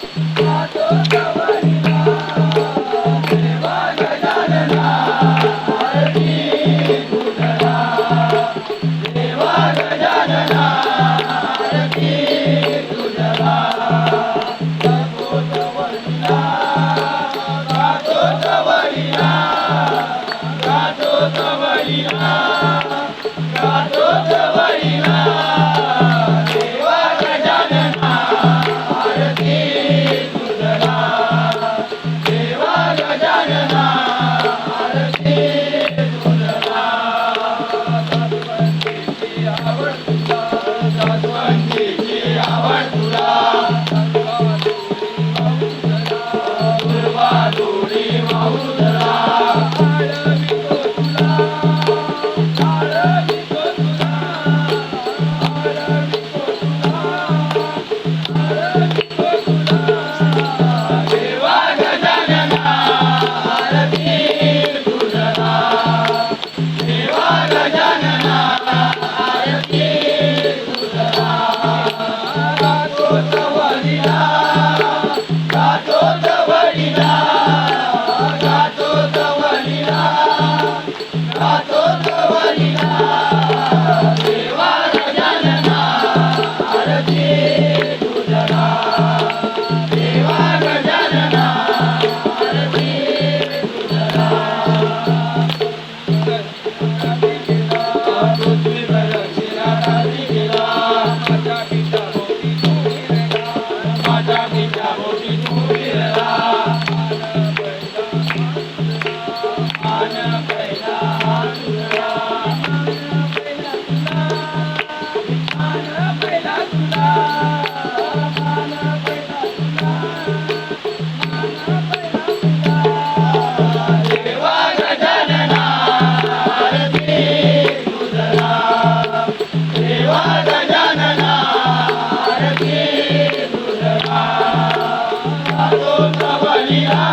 Gato Tabarina, Gato Tabarina. Sabado কত Don't stop Adonai,